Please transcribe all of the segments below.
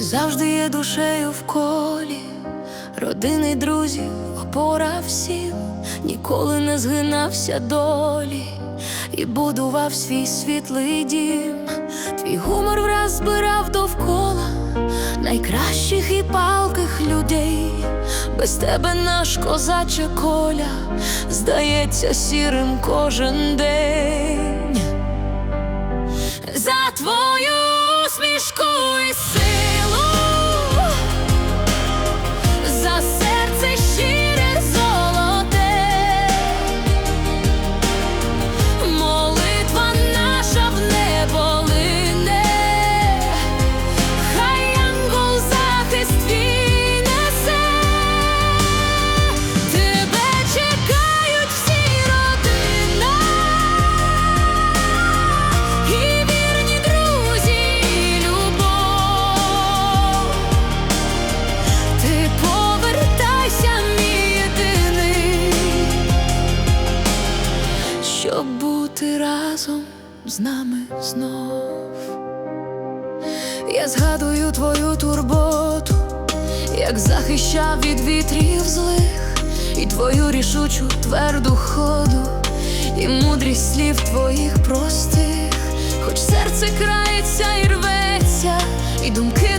завжди є душею в колі, родини, друзів, опора всім, ніколи не згинався долі і будував свій світлий дім. Твій гумор враз збирав довкола найкращих і палких людей. Без тебе наш козаче коля здається сірим кожен день. За твою усмішку і силу, разом з нами знов. Я згадую твою турботу, як захищав від вітрів злих, і твою рішучу тверду ходу, і мудрість слів твоїх простих, хоч серце крається і рветься, і думки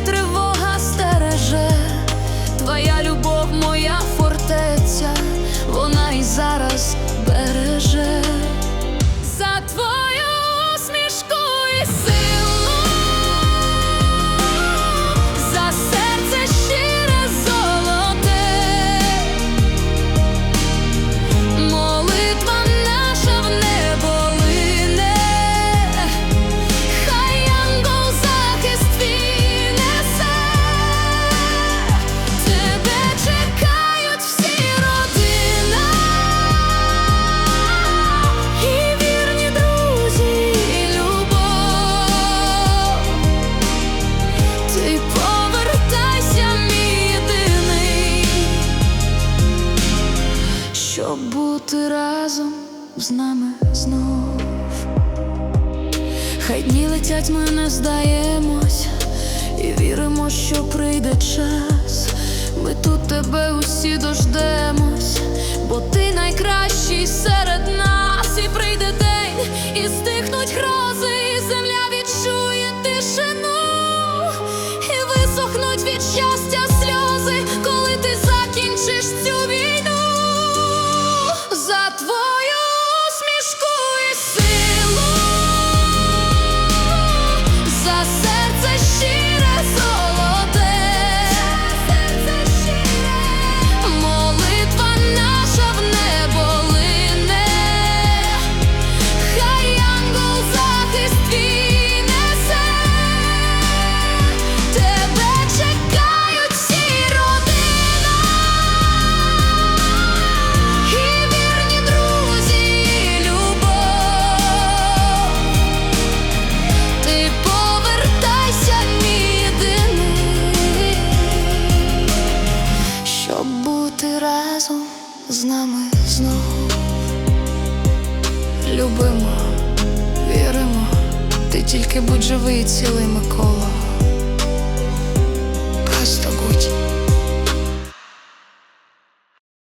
бути разом з нами знов. Хай дні летять, ми не здаємось, і віримо, що прийде час. Ми тут тебе усі дождемось, бо ти найкращий серед нас, і прийде день, і стихнуть грози, і земля відчує тишину, і висохнуть від щастя з нами знову Любимо, віримо, ти тільки будь живий, цілий Микола.